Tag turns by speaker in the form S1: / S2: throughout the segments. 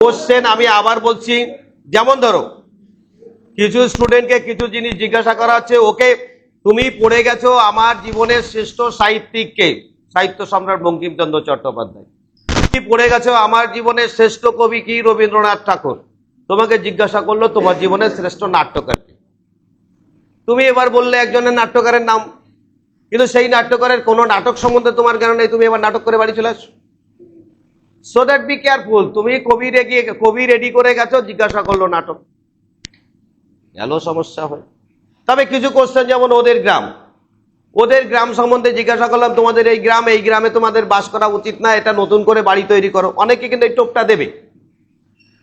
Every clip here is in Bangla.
S1: কোশ্চেন আমি আবার বলছি, যেমন ধরো, কিছু স্টুডেন্টকে কিছু জিনিস জিজ্ঞাসা করা হচ্ছে, ওকে, তুমি পড়ে গেছো আমার জীবনের শ্রেষ্ঠ সাহিত্যিককে। সাহিত্য সম্রাট বঙ্কিমচন্দ্র চট্টোপাধ্যায়। কি পড়ে গেছো আমার জীবনের শ্রেষ্ঠ কবি কি রবীন্দ্রনাথ ঠাকুর? তোমাকে জিজ্ঞাসা করল, তোমার জীবনের শ্রেষ্ঠ নাট্যকার তুমি এবার বললে একজনের নাট্যকারের নাম, কিন্তু সেই নাট্যকারের কোনো নাটক সম্বন্ধে তোমার জ্ঞান নেই, তুমি এবার নাটক করে বাড়ি চলে আসো সো দ্যাট বি কেয়ারফুল তুমি কবি রেগিয়ে কবি রেডি করে গেছো, জিজ্ঞাসা করল নাটক। গেল সমস্যা হয়। তবে কিছু কোশ্চেন যেমন ওদের গ্রাম। ওদের গ্রাম সম্বন্ধে জিজ্ঞাসা করলাম, তোমাদের এই গ্রাম, এই গ্রামে তোমাদের বাস করা উচিত না? এটা নতুন করে বাড়ি তৈরি করো। অনেকে কিন্তু এই টোপটা দেবে।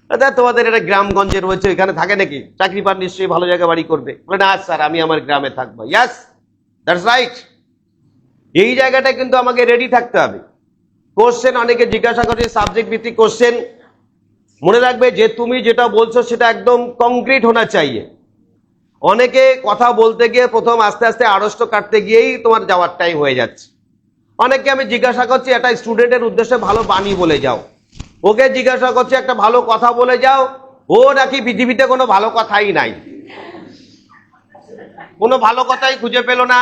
S1: দাদা তোমাদের এটা গ্রামগঞ্জে রয়েছে এখানে থাকে নাকি? চাকরি পান নিশ্চয়ই ভালো জায়গায় বাড়ি করবে। বলে, না স্যার, আমি আমার গ্রামে থাকব। ইয়াস দ্যাটস রাইট এই জায়গাটা কিন্তু আমাকে রেডি থাকতে হবে। কোশ্চেন অনেকে জিজ্ঞাসা করছে সাবজেক্ট ভিত্তিক কোশ্চেন মনে রাখবে যে তুমি যেটা বলছো সেটা একদম কংক্রিট হোনা চাইয়ে। অনেকে কথা বলতে গিয়ে প্রথম আস্তে আস্তে আড়ষ্ট কাটতে গিয়েই তোমার যাওয়ার টাইম হয়ে যাচ্ছে। অনেকে আমি জিজ্ঞাসা করছি একটা স্টুডেন্টের উদ্দেশ্যে ভালো বাণী বলে যাও। ওকে জিজ্ঞাসা করছি, একটা ভালো কথা বলে যাও। ও নাকি পৃথিবীতে কোনো ভালো কথাই নাই? কোনো ভালো কথাই খুঁজে পেল না।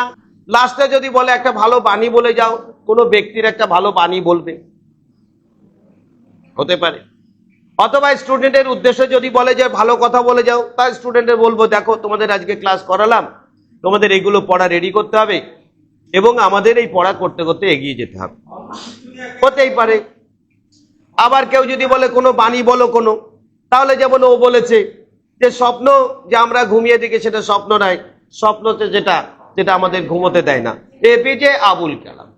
S1: লাস্টে যদি বলে, একটা ভালো বাণী বলে যাও। কোনো ব্যক্তির একটা ভালো বাণী বলবে। হতে পারে। অথবা স্টুডেন্টের উদ্দেশ্যে যদি বলে যে ভালো কথা বলে যাও, তাই স্টুডেন্টের বলব, দেখো, তোমাদের আজকে ক্লাস করালাম, তোমাদের এইগুলো পড়া রেডি করতে হবে এবং আমাদের এই পড়া করতে করতে এগিয়ে যেতে হবে। হতেই পারে। আবার কেউ যদি বলে, কোনো বাণী বলো কোনো, তাহলে যেমন ও বলেছে যে, স্বপ্ন যে আমরা ঘুমিয়ে দিকে সেটা স্বপ্ন নয়, স্বপ্নতে যেটা যেটা আমাদের ঘুমোতে দেয় না। A APJ Abul Kalam.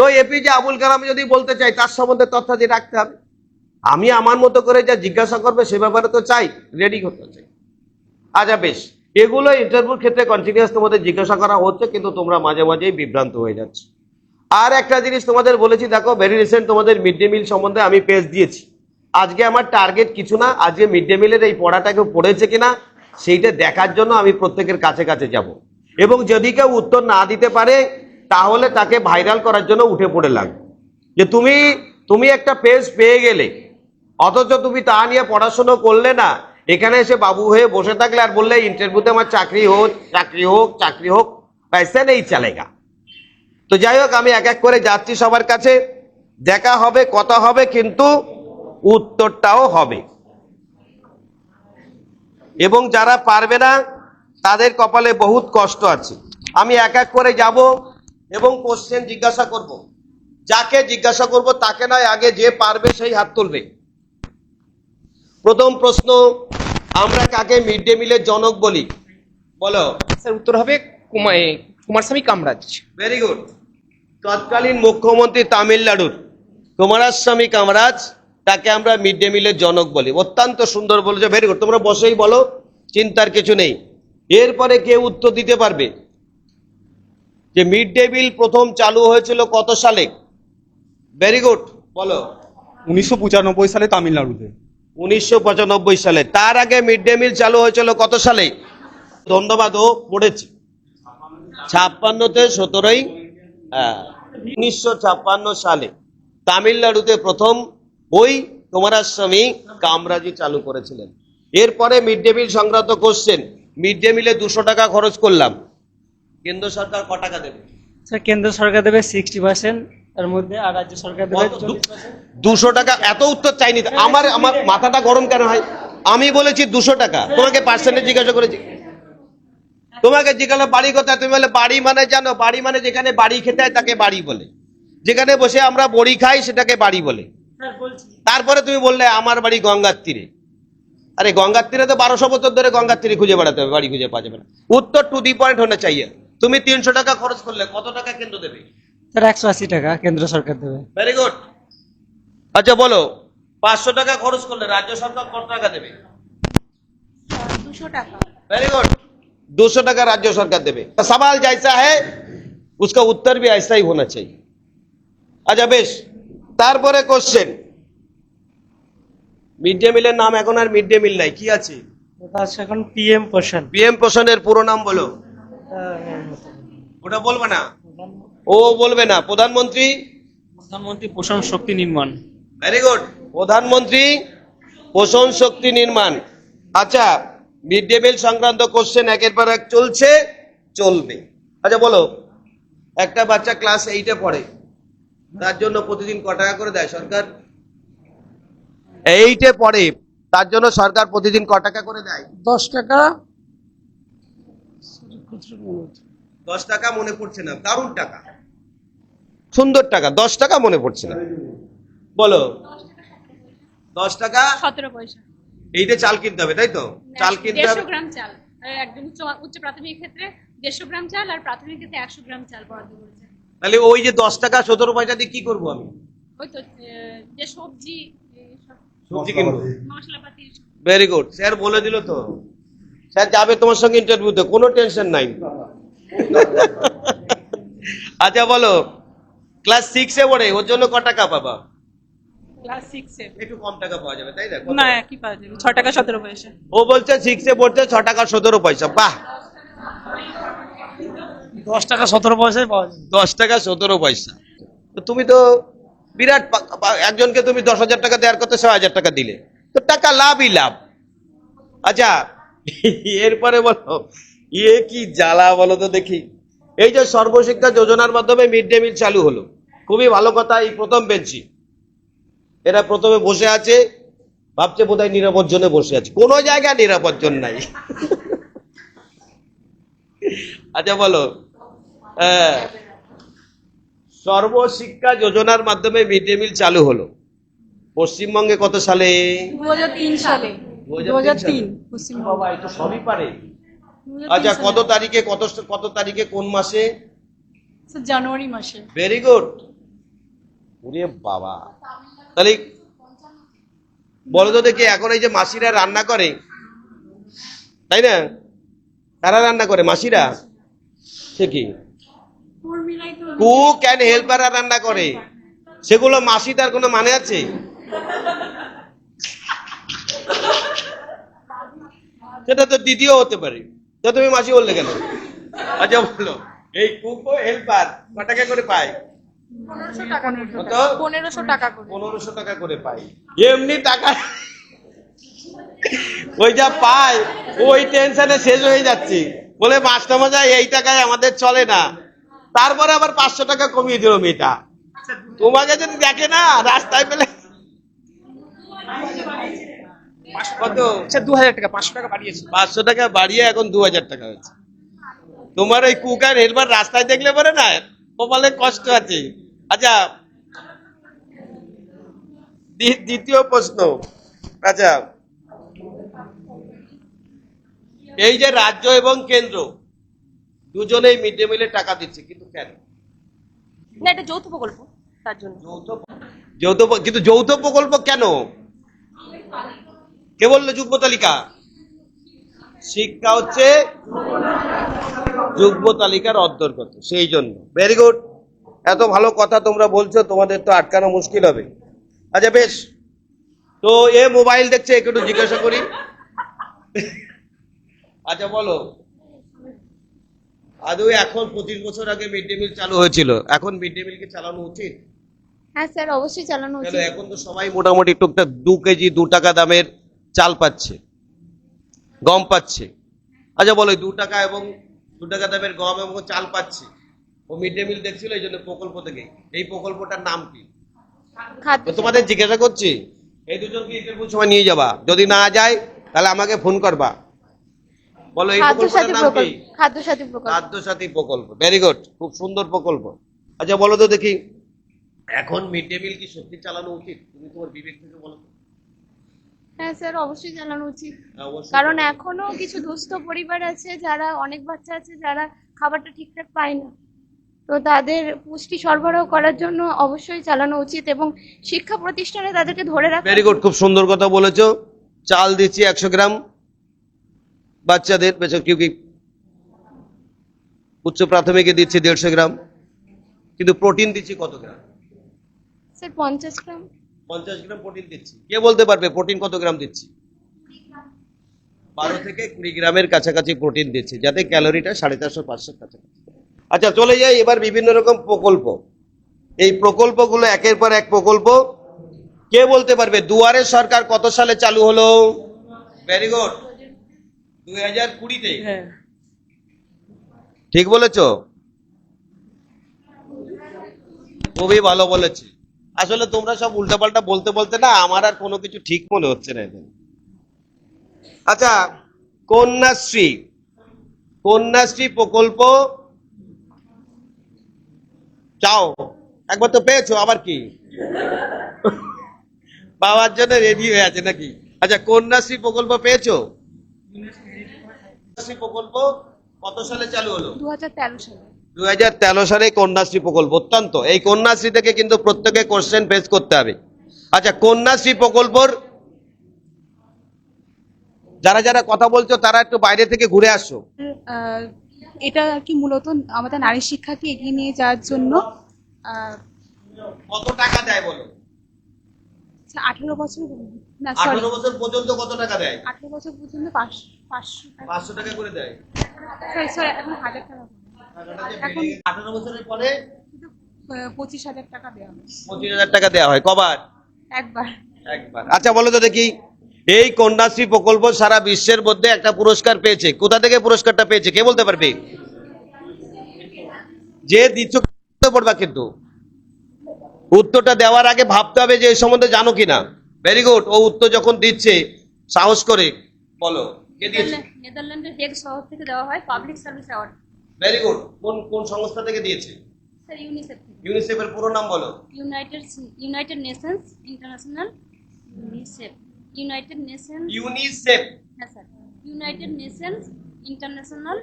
S1: তো এপিজে আবুল কালাম যদি বলতে চাই তার সম্বন্ধে তথ্যাদি রাখতে হবে। আমি আমার মতো করে যা জিজ্ঞাসা করবে, সে ব্যাপারে তো চাই রেডি করতে চাই। আচ্ছা বেশ। এগুলো ইন্টারভিউর ক্ষেত্রে কন্টিনিউয়াস তোমাদের জিজ্ঞাসা করা হচ্ছে, কিন্তু তোমরা মাঝে মাঝেই বিভ্রান্ত হয়ে যাচ্ছে। আর একটা জিনিস তোমাদের বলেছি, দেখো ভেরি রিসেন্ট তোমাদের মিড ডে মিল সম্বন্ধে আমি পেজ দিয়েছি। আজকে আমার টার্গেট কিছু না, আজকে মিড ডে মিলের এই পড়াটা কেউ পড়েছে কিনা, সেইটা দেখার জন্য আমি প্রত্যেকের কাছে কাছে যাব। এবং যদি কেউ উত্তর না দিতে পারে তাহলে তাকে ভাইরাল করার জন্য উঠে পড়ে লাগবে। যে তুমি তুমি একটা পেজ পেয়ে গেলে, অথচ তুমি তা নিয়ে পড়াশুনো করলে না, এখানে এসে বাবু হয়ে বসে থাকলে আর বললে, ইন্টারভিউতে আমার চাকরি হোক চাকরি হোক চাকরি হোক पैसे নেই চালেগা। তো যাই হোক, আমি এক এক করে যাচ্ছি সবার কাছে, দেখা হবে, কথা হবে, কিন্তু উত্তরটাও হবে। এবং যারা পারবে না, তাদের কপালে বহুত কষ্ট আছে। আমি এক এক করে যাব এবং কোশ্চেন জিজ্ঞাসা করব। যাকে জিজ্ঞাসা করব তাকে নয় আগে যে পারবে সেই হাত তুলবে। প্রথম প্রশ্ন আমরা কাকে মিড ডে মিলের জনক বলি? বলো।
S2: স্যার উত্তর হবে কুমার কুমারস্বামী কামরাজ।
S1: ভেরি গুড তৎকালীন মুখ্যমন্ত্রী তামিলনাড়ুর কুমারস্বামী কামরাজ তাকে আমরা মিড ডে মিলের জনক বলি। অত্যন্ত সুন্দর বলেছে ভেরি গুড তোমরা বসেই বলো চিন্তার কিছু নেই। এরপরে কে উত্তর দিতে পারবে? যে মিড ডে মিল প্রথম চালু হয়েছিল কত সালে? ভেরি গুড বলো।
S3: উনিশশো পঁচানব্বই সালে তামিলনাড়ুতে।
S1: উনিশশো পঁচানব্বই সালে। তার আগে মিড ডে মিল চালু হয়েছিল কত সালে? ধন্যবাদ ও পড়েছে। ছাপ্পান্নতে সতেরোই উনিশশো ছাপ্পান্ন সালে তামিলনাড়ুতে প্রথম ওই কুমারাস্বামী কামরাজি চালু করেছিলেন। এরপরে মিড ডে মিল সংক্রান্ত কোশ্চেন মিড ডে মিলে দুশো টাকা খরচ করলাম। কেন্দ্র সরকার ক টাকা দেবে?
S4: স্যার কেন্দ্র সরকার দেবে সিক্সটি পার্সেন্ট তার মধ্যে আর রাজ্য সরকার দেবে পার্সেন্ট
S1: দুশো টাকা এত উত্তর চাইনি আমার আমার মাথাটা গরম কেন হয়? আমি বলেছি দুশো টাকা। তোমাকে পার্সেন্টেজ জিজ্ঞাসা করেছি। তোমাকে জিজ্ঞাসা বাড়ি কোথায়? তুমি বলে বাড়ি মানে জানো বাড়ি মানে যেখানে বাড়ি খেতে হয় তাকে বাড়ি বলে। যেখানে বসে আমরা বড়ি খাই সেটাকে বাড়ি বলে। তারপরে তুমি বললে আমার বাড়ি গঙ্গার তীরে আরে গঙ্গার তীরে তো বারোশো বছর ধরে গঙ্গার তীরে খুঁজে বেড়াতে হবে বাড়ি খুঁজে পাওয়া যাবে না। উত্তর টু দি পয়েন্ট হতে চাইয়ে তুমি তিনশো টাকা খরচ করলে কত টাকা কেন্দ্র দেবে
S4: স্যার একশো আশি টাকা কেন্দ্র সরকার দেবে
S1: ভেরি গুড আচ্ছা বলো পাঁচশো টাকা খরচ করলে রাজ্য সরকার কত টাকা দেবে
S5: দুশো টাকা
S1: वेरी गुड दो सौ टका राज्य सरकार देवे सवाल जैसा है उसका उत्तर भी ऐसा ही होना चाहिए আচ্ছা বেশ তারপরে কোশ্চেন মিড ডে মিলের নাম এখন আর মিড ডে মিল নাই কি আছে
S4: ওটা আছে এখন পিএম পোষণ
S1: পিএম পোষণের পুরো নাম বলো ওটা বলবে না? ও বলবে না। প্রধানমন্ত্রী?
S4: প্রধানমন্ত্রী পোষণ শক্তি নির্মাণ।
S1: ভেরি গুড প্রধানমন্ত্রী পোষণ শক্তি নির্মাণ। আচ্ছা মিড ডে মিল সংক্রান্ত কোশ্চেন একের পর এক চলছে চলবে। আচ্ছা বলো। একটা বাচ্চা ক্লাস এইটে পড়ে। তার জন্য প্রতিদিন ক টাকা করে দেয় সরকার? এইটে পড়ে। তার জন্য সরকার প্রতিদিন ক টাকা করে দেয়?
S6: দশ টাকা।
S1: দশ টাকা মনে পড়ছে না দারুণ টাকা। সুন্দর টাকা দশ টাকা মনে পড়ছে না। বলো। দশ টাকা?
S7: সতেরো পয়সা।
S1: এইটা চাল কিনতে হবে তাই তো? চাল কিনতে হবে।
S7: গ্রাম চাল। একদম উচ্চ উচ্চ প্রাথমিক ক্ষেত্রে দেড়শো গ্রাম চাল আর প্রাথমিক ক্ষেত্রে একশো গ্রাম চাল বরাদ্দ করেছে।
S1: তাহলে ওই যে দশ টাকা সতেরো পয়সা দিয়ে কি করব আমি?
S7: ওই তো যে সবজি
S1: সবজি কিনবো।
S7: মশলাপাতি।
S1: ভেরি গুড স্যার বলে দিল তো। স্যার যাবে তোমার সঙ্গে ইন্টারভিউতে কোনো টেনশন নাই। আচ্ছা বলো। ক্লাস সিক্সে পড়ে ওর জন্য ক টাকা পাবা?
S6: ক্লাস সিক্সে
S1: একটু কম টাকা পাওয়া যাবে তাই না?
S6: না একই পাওয়া যাবে। ছ টাকা সতেরো পয়সা।
S1: ও বলছে সিক্সে পড়ছে ছ টাকা সতেরো পয়সা বাহ।
S4: দশ টাকা সতেরো পয়সায় পাওয়া যায়
S1: দশ টাকা সতেরো পয়সা। তো তুমি তো বিরাট একজনকে তুমি দশ হাজার টাকা দেওয়ার কথা ছয় হাজার টাকা দিলে। তো টাকা লাভই লাভ। আচ্ছা এরপরে বলো। ইয়ে কি জ্বালা বলো তো দেখি। এই যে সর্বশিক্ষা যোজনার মাধ্যমে মিড ডে মিল চালু হলো। খুবই ভালো কথা এই প্রথম বেঞ্চি। এরা প্রথমে বসে আছে ভাবছে বোধহয় নিরাপদ জনে বসে আছে। কোনো জায়গায় নিরাপদ জন নাই। আচ্ছা বলো। হ্যাঁ। সর্বশিক্ষা যোজনার মাধ্যমে মিড ডে মিল চালু হলো। পশ্চিমবঙ্গে কত সালে?
S6: দু হাজার তিন সালে। দু হাজার তিন
S1: সবই পারে। আচ্ছা কত তারিখে কত কত তারিখে কোন মাসে?
S6: জানুয়ারি মাসে।
S1: ভেরি গুড ওরে বাবা। তাহলে বলো তো দেখি এখন এই যে মাসিরা রান্না করে তাই না? তারা রান্না করে? মাসিরা? সে কি? কুক অ্যান্ড হেল্পাররা রান্না করে। সেগুলো মাসি তার কোনো মানে আছে? সেটা তো দ্বিতীয় হতে পারে। তো তুমি মাসি বললে কেন? আচ্ছা বলো। এই কুক হেল্পার ক টাকা করে পায়?
S5: পনেরোশো টাকা পনেরোশো টাকা করে।
S1: পনেরোশো টাকা করে পাই এমনি টাকা ওই যা পায় ওই টেনশনে শেষ হয়ে যাচ্ছে। বলে মাস্টার মজা এই টাকায় আমাদের চলে না। তারপরে আবার পাঁচশো টাকা কমিয়ে দিল মেয়েটা। তোমাকে যদি দেখে না রাস্তায় পেলে কত?
S2: আচ্ছা দু হাজার টাকা পাঁচশো টাকা বাড়িয়েছে।
S1: পাঁচশো টাকা বাড়িয়ে এখন দু হাজার টাকা হয়েছে। তোমার ওই কুক আর রাস্তায় দেখলে পরে না কপালে কষ্ট আছে। আচ্ছা দ্বিতীয় প্রশ্ন। আচ্ছা এই যে রাজ্য এবং কেন্দ্র দুজনেই মিড ডে মিলে টাকা দিচ্ছে কিন্তু কেন?
S5: না এটা যৌথ প্রকল্প তার জন্য।
S1: যৌথ যৌথ কিন্তু যৌথ প্রকল্প কেন? কে বলল যুগ্ম তালিকা? শিক্ষা হচ্ছে যুগ্ম তালিকার অন্তর্গত সেই জন্য। ভেরি গুড এত ভালো কথা তোমরা বলছো তোমাদের তো আটকানো মুশকিল হবে। আচ্ছা বেশ। তো এ মোবাইল দেখছে একটু জিজ্ঞাসা করি। আচ্ছা বলো। আদৌ এখন পঁচিশ বছর আগে মিড ডে মিল চালু হয়েছিল? এখন মিড ডে মিল কি চালানো উচিত?
S5: হ্যাঁ স্যার অবশ্যই চালানো উচিত।
S1: এখন তো সবাই মোটামুটি টুকটাক দু কেজি দু টাকা দামের চাল পাচ্ছে গম পাচ্ছে। আচ্ছা বলো দু টাকা এবং দু টাকা দামের গম এবং চাল পাচ্ছে। ও মিড ডে মিল দেখছিল এই জন্য প্রকল্প থেকে। এই প্রকল্পটার নাম কি? তোমাদের জিজ্ঞাসা করছি এই দুজনকে ইন্টারভিউ সময় নিয়ে যাবা? যদি না যায় তাহলে আমাকে ফোন করবা। বলো এই
S5: খাদ্য সাথী
S1: প্রকল্পটার নাম কি?
S5: প্রকল্প খাদ্য সাথী প্রকল্প।
S1: খাদ্য সাথী প্রকল্প ভেরি গুড খুব সুন্দর প্রকল্প। আচ্ছা বলো তো দেখি। এখন মিড ডে মিল কি সত্যি চালানো উচিত? তুমি তোমার বিবেক থেকে বলো।
S5: হ্যাঁ স্যার অবশ্যই চালানো উচিত। কারণ এখনও কিছু দুস্থ পরিবার আছে যারা অনেক বাচ্চা আছে যারা খাবারটা ঠিকঠাক পায় না। তো তাদের পুষ্টি সরবরাহ করার জন্য অবশ্যই চালানো উচিত এবং শিক্ষা প্রতিষ্ঠানে তাদেরকে ধরে রাখা
S1: ভেরি গুড খুব সুন্দর কথা বলেছ। চাল দিচ্ছি একশো গ্রাম। বাচ্চাদের বেশ কেউ কি? উচ্চ প্রাথমিকে দিচ্ছি দেড়শো গ্রাম। কিন্তু প্রোটিন দিচ্ছি কত গ্রাম?
S5: স্যার পঞ্চাশ গ্রাম।
S1: পঞ্চাশ গ্রাম প্রোটিন দিচ্ছি। কে বলতে পারবে প্রোটিন কত গ্রাম দিচ্ছি? বারো থেকে কুড়ি গ্রামের কাছাকাছি প্রোটিন দিচ্ছি যাতে ক্যালোরিটা সাড়ে চারশো পাঁচশোর কাছাকাছি। আচ্ছা চলে যাই এবার বিভিন্ন রকম প্রকল্প। এই প্রকল্পগুলো একের পর এক প্রকল্প। কে বলতে পারবে? দুয়ারে সরকার কত সালে চালু হলো? ভেরি গুড দুই হাজার কুড়িতে।
S6: হ্যাঁ।
S1: ঠিক বলেছ? খুবই ভালো বলেছে। আসলে তোমরা সব উল্টাপাল্টা বলতে বলতে না, আমার আর কোনো কিছু ঠিক মনে হচ্ছে না এখন। আচ্ছা কন্যাশ্রী। কন্যাশ্রী প্রকল্প। চাও একবার তো পেয়েছ, আবার কি? পাওয়ার জন্য রেডি হয়ে আছে নাকি? আচ্ছা কন্যাশ্রী প্রকল্প পেয়েছ? কন্যাশ্রী প্রকল্প কত সালে চালু হলো?
S5: দু হাজার তেরো সালে।
S1: দু তেরো সালে কন্যাশ্রী প্রকল্প অত্যন্ত। এই কন্যাশ্রী থেকে কিন্তু প্রত্যেকে কোশ্চেন ফেস করতে হবে। আচ্ছা কন্যাশ্রী প্রকল্পর যারা যারা কথা বলছো তারা একটু বাইরে থেকে ঘুরে আসো।
S6: এটা কি মূলত আমাদের নারী শিক্ষাকে এগিয়ে নিয়ে যাওয়ার জন্য?
S1: কত টাকা দেয় বলো?
S6: আঠেরো বছর না সরি
S1: আঠারো বছর পর্যন্ত কত টাকা দেয়?
S6: আঠেরো বছর পর্যন্ত পাঁচশো টাকা।
S1: পাঁচশো টাকা করে দেয়।
S6: সরি সরি এখন হাজার টাকা। করে। এখন
S1: আঠারো বছরের পরে
S6: শুধু, পঁচিশ হাজার টাকা দেওয়া হয়।
S1: পঁচিশ হাজার টাকা দেওয়া হয়। কবার?
S6: একবার।
S1: একবার। আচ্ছা বলো তো দেখি। এই কন্যাশ্রী প্রকল্প সারা বিশ্বের মধ্যে একটা পুরস্কার পেয়েছে। কোথা থেকে পুরস্কারটা পেয়েছে? কে বলতে পারবে? যে দিচ্ছ কিন্তু? উত্তরটা দেওয়ার আগে ভাবতে হবে যে এই সম্বন্ধে জানো কিনা। ভেরি গুড ও উত্তর যখন দিচ্ছে সাহস করে বলো কে দিয়েছে?
S7: নেদারল্যান্ডের হেগ শহর থেকে দেওয়া হয় public service award.
S1: Very good কোন কোন সংস্থা থেকে দিয়েছে?
S7: স্যার ইউনিসেফ থেকে।
S1: ইউনিসেফের পুরো নাম বলো।
S7: United United Nations International UNICEF United Nations
S1: UNICEF
S7: হ্যাঁ sir. United Nations International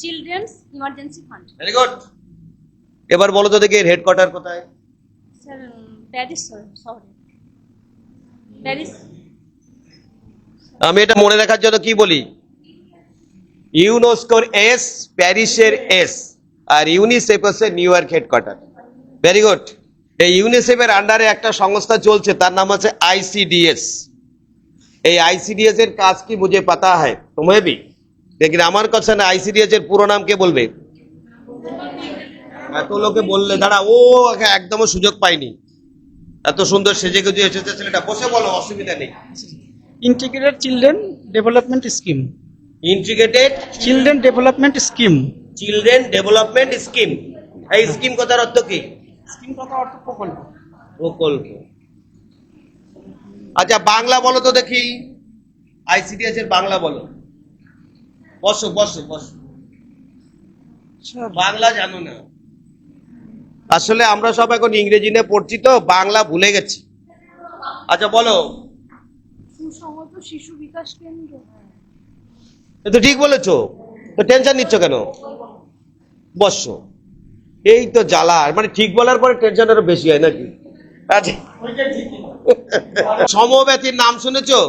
S7: Children's Emergency Fund
S1: very good এবার বলো তো দেখি এর হেডকোয়ার্টার কোথায়?
S7: স্যার প্যারিস শহরে। প্যারিস।
S1: আমি এটা মনে রাখার জন্য কি বলি? ইউনেস্কোর এস প্যারিসের এস আর ইউনিসেফ হচ্ছে New York headquarter very good এই ইউনিসেফের আন্ডারে একটা সংস্থা চলছে তার নাম আছে আইসিডিএস এই আইসিডিএস এর কাজ কি মুঝে পাতা হয় তোমায় भी लेकिन আমার কাছে না আইসিডিএস এর পুরো নাম কে বলবে এত লোকে বললে দাঁড়া ও একদম সুযোগ পাইনি এত সুন্দর সেজে গুজে এসেছে ছেলেটা বসে বলো অসুবিধা নেই
S8: integrated children development scheme
S1: integrated
S8: children development scheme
S1: children development scheme এই স্কিম কথার অর্থ কি?
S8: স্কিম কথা অর্থ প্রকল্প।
S1: প্রকল্প। আচ্ছা বাংলা বলো তো দেখি। আইসিডিএস এর বাংলা বলো। বসো বসো বসো। বাংলা জানো না। আসলে আমরা সব এখন ইংরেজি নিয়ে পড়ছি তো বাংলা ভুলে গেছি। আচ্ছা বলো।
S5: সুসংহত শিশু বিকাশ কেন্দ্র।
S1: তো ঠিক বলেছ। তো টেনশন নিচ্ছ কেন? বসো। এই তো জ্বালার। মানে ঠিক বলার পরে টেনশন আরও বেশি হয় নাকি? আচ্ছা। সমব্যথীর নাম শুনেছো?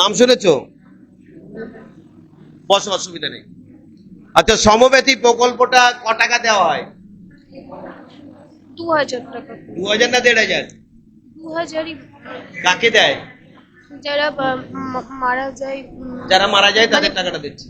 S1: নাম শুনেছো? বসো অসুবিধা নেই। আচ্ছা সমব্যথী প্রকল্পটা ক টাকা দেওয়া হয়?
S5: দু হাজার টাকা।
S1: দু হাজার না দেড় হাজার?
S5: দু হাজারই।
S1: কাকে দেয়?
S5: যারা মারা যায়
S1: যারা মারা যায় তাদের টাকাটা দিচ্ছে।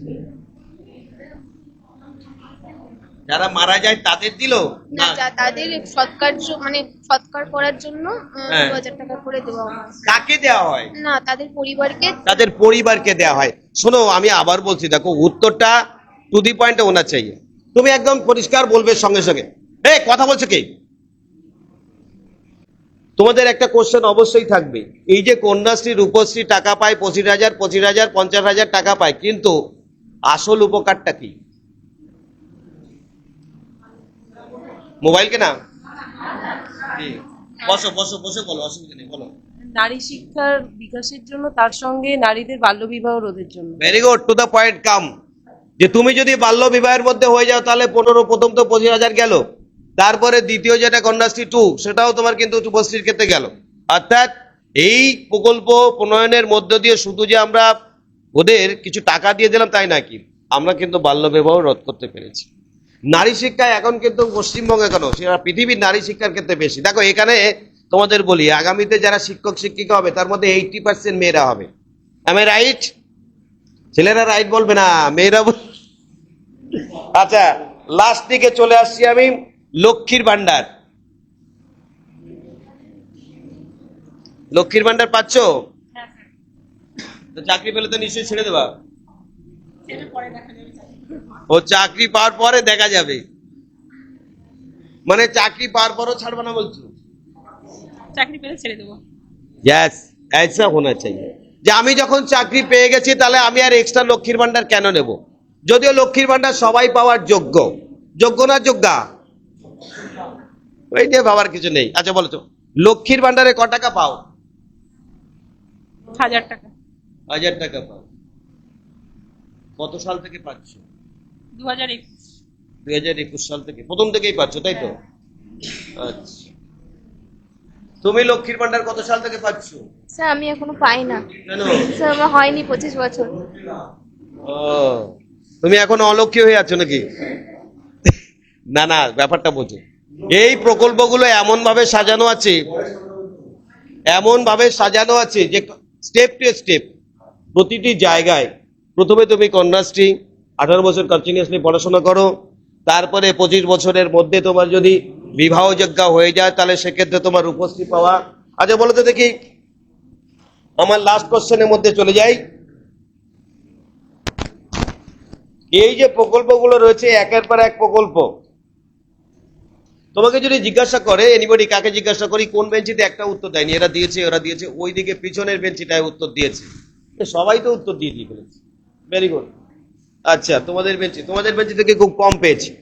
S1: যারা মারা যায় তাদের দিল?
S5: না তাদের সৎকার মানে সৎকার করার জন্য
S1: হ্যাঁ।
S5: দু হাজার টাকা করে দেওয়া হয়।
S1: কাকে দেওয়া হয়?
S5: না তাদের পরিবারকে।
S1: তাদের পরিবারকে দেওয়া হয়। শোনো আমি আবার বলছি দেখো উত্তরটা টু দি পয়েন্টে ওনা চাই তুমি একদম পরিষ্কার বলবে সঙ্গে সঙ্গে। এই কথা বলছো কি? তোমাদের একটা কোশ্চেন অবশ্যই থাকবে। এই যে কন্যাশ্রী রূপশ্রী টাকা পায় পঁচিশ হাজার পঁচিশ হাজার পঞ্চাশ হাজার টাকা পায় কিন্তু আসল উপকারটা কি? মোবাইল কেনা? বসো বসো বসে বলো অসুবিধা নেই বলো।
S9: নারী শিক্ষার বিকাশের জন্য তার সঙ্গে নারীদের বাল্যবিবাহ রোধের জন্য।
S1: Very good to the point কাম যে তুমি যদি বাল্য বিবাহের মধ্যে হয়ে যাও তাহলে পনেরো প্রথম তো পঁচিশ হাজার গেল। তারপরে দ্বিতীয় যেটা কন্যাশ্রী টু সেটাও তোমার কিন্তু যুবশ্রীর ক্ষেত্রে গেল। অর্থাৎ এই প্রকল্প প্রণয়নের মধ্য দিয়ে শুধু যে আমরা ওদের কিছু টাকা দিয়ে দিলাম তাই নাকি? আমরা কিন্তু বাল্য বিবাহ রোধ করতে পেরেছি। নারী শিক্ষায় এখন কিন্তু পশ্চিমবঙ্গে কেন? সেটা পৃথিবীর নারী শিক্ষার ক্ষেত্রে বেশি। দেখো, এখানে তোমাদের বলি, আগামীতে যারা শিক্ষক, শিক্ষিকা হবে, তার মধ্যে এইটি পার্সেন্ট মেয়েরা হবে। আমি রাইট ছেলেরা রাইট বলবে না, মেয়েরা আচ্ছা লাস্ট দিকে চলে আসছি আমি। লক্ষ্মীর ভান্ডার লক্ষ্মীর ভান্ডার পাচ্ছ তো চাকরি পেলে তো নিশ্চয়ই ছেড়ে দেবা ও চাকরি পাওয়ার পরে দেখা যাবে মানে চাকরি পাওয়ার পরও ছাড়বে না বলছো
S7: চাকরি পেলে ছেড়ে দেবো
S1: यस ऐसा होना चाहिए যে আমি যখন চাকরি পেয়ে গেছি তাহলে আমি আর এক্সট্রা লক্ষ্মীর ভান্ডার কেন নেব যদিও লক্ষ্মীর ভান্ডার সবাই পাওয়ার যোগ্য যোগ্য না যোগ্যা ওই নিয়ে ভাবার কিছু নেই। আচ্ছা বলো তো। লক্ষ্মীর ভান্ডারে ক টাকা পাও?
S7: হাজার টাকা।
S1: হাজার টাকা পাও। কত সাল থেকে পাচ্ছ?
S7: দু হাজার একুশ।
S1: দুই হাজার একুশ সাল থেকে। প্রথম থেকেই পাচ্ছ তাই তো? আচ্ছা। তুমি লক্ষ্মীর ভান্ডার কত সাল থেকে পাচ্ছ?
S5: স্যার আমি এখনও পাই না।
S1: কেন?
S5: স্যার আমার হয়নি পঁচিশ বছর।
S1: ও তুমি এখন অলক্ষ্য হয়ে আছো নাকি? না না ব্যাপারটা বোঝো। এই প্রকল্পগুলো এমন ভাবে সাজানো আছে এমন ভাবে সাজানো আছে যে স্টেপ টু স্টেপ প্রতিটি জায়গায়। প্রথমে তুমি কন্যাশ্রী, আঠারো বছর কন্টিনিউসলি পড়াশোনা করো, তারপরে পঁচিশ বছরের মধ্যে তোমার যদি বিবাহযোগ্য হয়ে যায়, তাহলে সেক্ষেত্রে তোমার উপস্থিত পাওয়া। আচ্ছা বলো তো দেখি, আমার লাস্ট কোশ্চেনের মধ্যে চলে যাই। এই যে প্রকল্পগুলো রয়েছে, একের পর এক প্রকল্প তোমাকে যদি জিজ্ঞাসা করে এনিবডি কাকে জিজ্ঞাসা করি, কোন বেঞ্চিতে একটা উত্তর দেয়নি, এরা দিয়েছে, ওরা দিয়েছে, ওইদিকে পিছনের বেঞ্চিটায় উত্তর দিয়েছে। সবাই তো উত্তর দিয়ে দিয়ে ফেলেছে। ভেরি গুড আচ্ছা তোমাদের বেঞ্চি তোমাদের বেঞ্চি থেকে খুব কম পেয়েছি।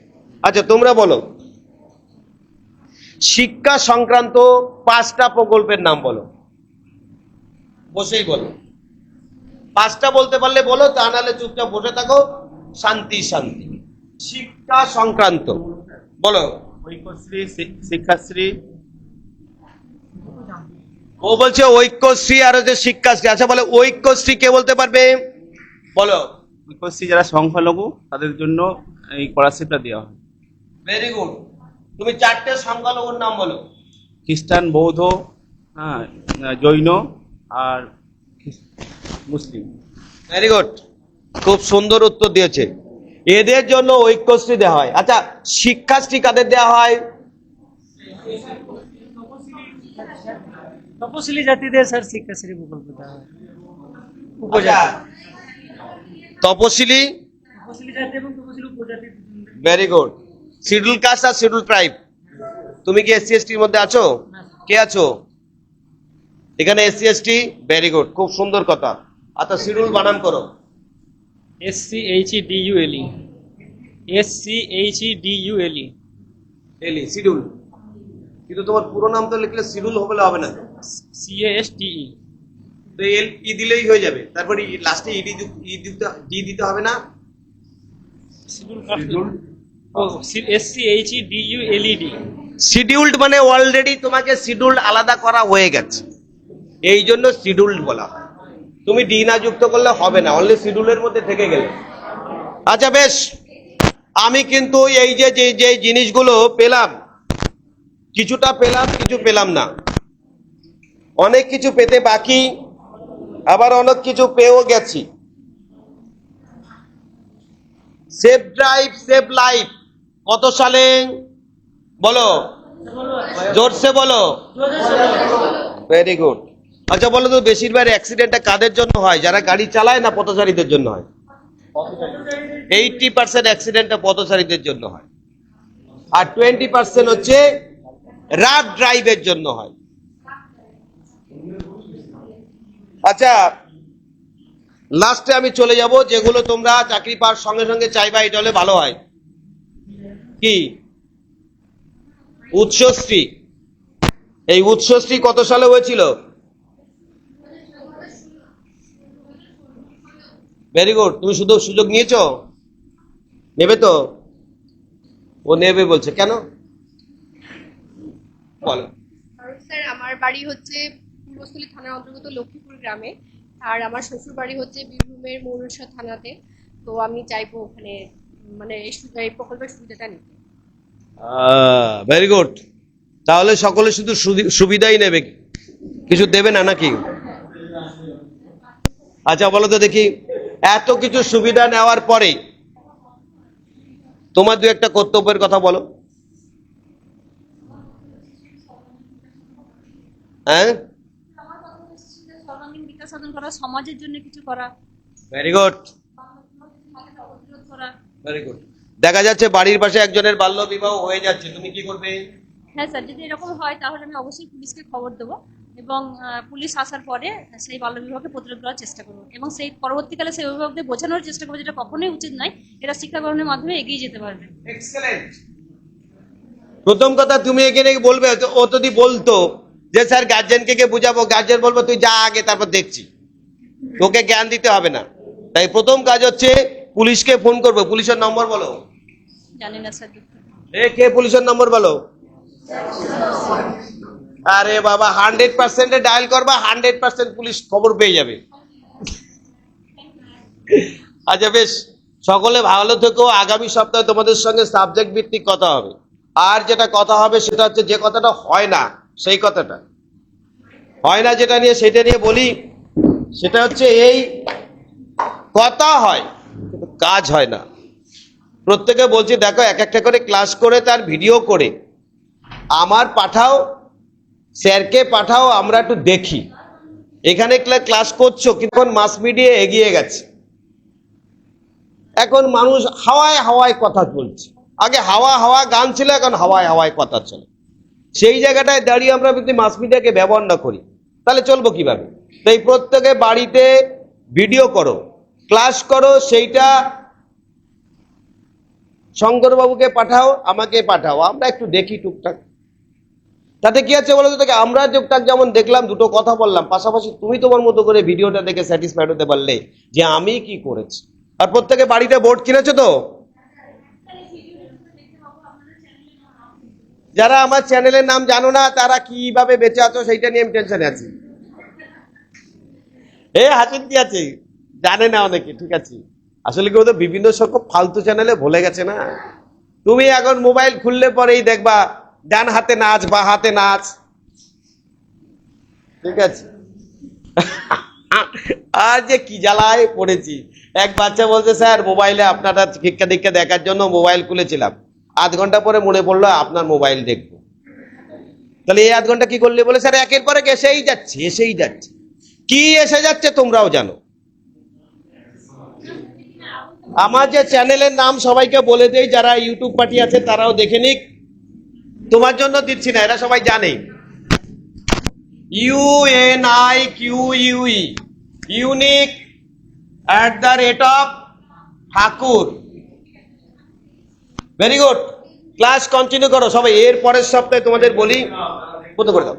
S1: আচ্ছা তোমরা বলো। শিক্ষা সংক্রান্ত পাঁচটা প্রকল্পের নাম বলো। বসেই বলো। পাঁচটা বলতে পারলে বলো, তা নাহলে চুপচাপ বসে থাকো। শান্তি শান্তি। শিক্ষা সংক্রান্ত। বলো।
S8: ঐক্যশ্রী শিক্ষাশ্রী?
S1: ও বলছে ঐক্যশ্রী আর হচ্ছে শিক্ষাশ্রী। আচ্ছা বলে ঐক্যশ্রী কে বলতে পারবে? বলো।
S8: ঐক্যশ্রী যারা সংখ্যালঘু তাদের জন্য এই স্কলারশিপটা দেওয়া হয়।
S1: ভেরি গুড তুমি চারটে সংখ্যালঘুর নাম বলো।
S8: খ্রিস্টান বৌদ্ধ হ্যাঁ জৈন আর মুসলিম।
S1: ভেরি গুড খুব সুন্দর উত্তর দিয়েছে। এদের জন্য ঐক্যশ্রী দেওয়া হয়। আচ্ছা শিক্ষাশ্রী কাদের দেওয়া হয়?
S4: তপশিলি জাতিদের স্যার শিক্ষাশ্রী প্রকল্প দেওয়া হয়।
S1: আচ্ছা, তপশিলি? ভেরি গুড শিডিউল কাস্ট আর শিডিউল ট্রাইব? তুমি কি এসসি এসটির মধ্যে আছো? কে আছো? এখানে এসসি এসটি ভেরি গুড খুব সুন্দর কথা। আচ্ছা শিডিউল বানান করো।
S4: S C H E D U L E S C H E D U L E
S1: এলি শিডিউল কিন্তু তোমার পুরো নাম তো লিখলে শিডিউল হবে হবে না।
S4: সি এ এস টি ই
S1: তো এল ই দিলেই হয়ে যাবে। তারপরে লাস্টে ইডি ই দিতে ডি দিতে হবে না?
S4: ও S C H E D U L E D
S1: scheduled মানে অলরেডি তোমাকে শিডিউল্ড আলাদা করা হয়ে গেছে। এই জন্য শিডিউল্ড বলা হয়। তুমি ডি না যুক্ত করলে হবে না অনলি শিডিউলের মধ্যে থেকে গেলে। আচ্ছা বেশ। আমি কিন্তু এই যে যে জিনিসগুলো পেলাম কিছুটা পেলাম কিছু পেলাম না। অনেক কিছু পেতে বাকি আবার অনেক কিছু পেয়েও গেছি। সেফ ড্রাইভ সেফ লাইফ কত সালে? বলো। জোরসে বলো। ভেরি গুড আচ্ছা বলো তো, বেশিরভাগ অ্যাক্সিডেন্টটা কাদের জন্য হয়? যারা গাড়ি চালায় না পথচারীদের জন্য হয়? এইটটি পার্সেন্ট অ্যাক্সিডেন্টটা পথচারীদের জন্য হয়। আর টোয়েন্টি পার্সেন্ট হচ্ছে রাফ ড্রাইভের জন্য হয়। আচ্ছা লাস্টে আমি চলে যাব, যেগুলো তোমরা চাকরি পাওয়ার সঙ্গে সঙ্গে চাইবা, এটা হলে ভালো হয়। কি? উৎসশ্রী। এই উৎসশ্রী কত সালে হয়েছিল? ভেরি গুড তুমি শুধু সুযোগ নিয়েছো? নেবে তো? ও নেবে বলছে। কেন? বলো।
S10: স্যার আমার বাড়ি হচ্ছে পূর্বস্থলী থানার অন্তর্গত লক্ষ্মীপুর গ্রামে। আর আমার শ্বশুর বাড়ি হচ্ছে বীরভূমের মৌরসা থানাতে। তো আমি চাইব ওখানে মানে এই প্রকল্পের সুবিধাটা নিতে।
S1: ভেরি গুড তাহলে সকলে শুধু সুবিধাই নেবে। কিছু দেবে না নাকি? আচ্ছা বলো তো দেখি। এত কিছু সুবিধা নেওয়ার পরে তোমার দু একটা কর্তব্যের কথা বলো। হ্যাঁ?
S7: সমাজের জন্য কিছু করা
S1: দেখা যাচ্ছে বাড়ির পাশে একজনের বাল্য বিবাহ হয়ে যাচ্ছে। তুমি কি করবে?
S7: হ্যাঁ স্যার, যদি এরকম হয়, তাহলে আমি অবশ্যই পুলিশকে খবর দেবো। এবং পুলিশ আসার পরে সেই বাল্যবিবাহকে প্রতিরোধ করার চেষ্টা করব। এবং সেই পরবর্তীকালে সেই অভিভাবকদের বোঝানোর চেষ্টা করব যেটা কখনোই উচিত নয় এটা শিক্ষা গ্রহণের মাধ্যমে এগিয়ে যেতে পারবে।
S1: প্রথম কথা তুমি এখানে বলবে ও যদি বলতো যে স্যার গার্জেনকে কে বুঝাবো গার্জেন বলব তুই যা আগে তারপর দেখছি। তোকে জ্ঞান দিতে হবে না। তাই প্রথম কাজ হচ্ছে পুলিশকে ফোন করব। পুলিশের নম্বর বলো।
S7: জানি না স্যার।
S1: এ কে পুলিশের নম্বর বলো? আরে বাবা হান্ড্রেড পার্সেন্টে ডায়াল করবা হান্ড্রেড পার্সেন্ট পুলিশ খবর পেয়ে যাবে। আচ্ছা বেশ, সকলে ভালো থেকো, আগামী সপ্তাহে তোমাদের সঙ্গে সাবজেক্ট ভিত্তিক কথা হবে। আর যেটা কথা হবে সেটা হচ্ছে যে কথাটা হয় না, সেই কথাটা। হয় না যেটা নিয়ে, সেটা নিয়ে বলি, সেটা হচ্ছে এই, কথা হয় কাজ হয় না। প্রত্যেকে বলছি, দেখো এক একটা করে ক্লাস করে, তার ভিডিও করে। আমার পাঠাও স্যারকে পাঠাও, আমরা একটু দেখি। এখানে ক্লা- ক্লাস করছ, কিন্তু মাস মিডিয়া এগিয়ে গেছে। এখন মানুষ হাওয়ায় হাওয়ায় কথা চলছে আগে হাওয়া হাওয়া গান ছিল, এখন হাওয়ায় হাওয়ায় কথা চলে। সেই জায়গাটায় দাঁড়িয়ে আমরা যদি মাস মিডিয়াকে ব্যবহার না করি, তাহলে চলবো কীভাবে? তাই প্রত্যেকে বাড়িতে ভিডিও করো, ক্লাস করো, সেইটা শঙ্করবাবুকে পাঠাও, আমাকে পাঠাও। আমরা একটু দেখি টুকটাক। তাতে কি আছে বলো তো? দেখে আমরা টুকটাক যেমন দেখলাম, দুটো কথা বললাম, পাশাপাশি তুমি তোমার মতো করে ভিডিওটা দেখে স্যাটিসফাইড হতে পারলে যে আমি কি করেছি। আর প্রত্যেকে বাড়িতে বোর্ড কিনেছো তো? যারা আমার চ্যানেলের নাম জানো না, তারা কীভাবে বেঁচে আছো সেইটা নিয়ে আমি টেনশনে আছি। এ, হাসিন কি আছে? জানে না অনেকে, ঠিক আছে। আসলে কি বলতো, বিভিন্ন সব ফালতু চ্যানেলে ভুলে গেছে না? তুমি এখন মোবাইল খুললে পরেই দেখবা ডান হাতে নাচ, বা হাতে নাচ। ঠিক আছে? আর যে কি জ্বালায় পড়েছি। এক বাচ্চা বলছে, স্যার, মোবাইলে আপনারা শিক্ষা দীক্ষা দেখার জন্য মোবাইল খুলেছিলাম। আধ ঘণ্টা পরে মনে পড়ল, আপনার মোবাইল দেখব। তাহলে এই আধ ঘণ্টা কি করলে? বলে, স্যার, একের পরে এসেই যাচ্ছে এসেই যাচ্ছে। কি এসে যাচ্ছে তোমরাও জানো। আমার যে চ্যানেলের নাম সবাইকে বলে দেই, যারা ইউটিউব পার্টি আছে, তারাও দেখে নিক। তোমার জন্য দিচ্ছি না, এরা সবাই জানে। U N I Q U E unique at the rate of Thakur. Very good class continue করো, সবাই, এর পরের সপ্তাহে তোমাদের বলি কত করে দাও।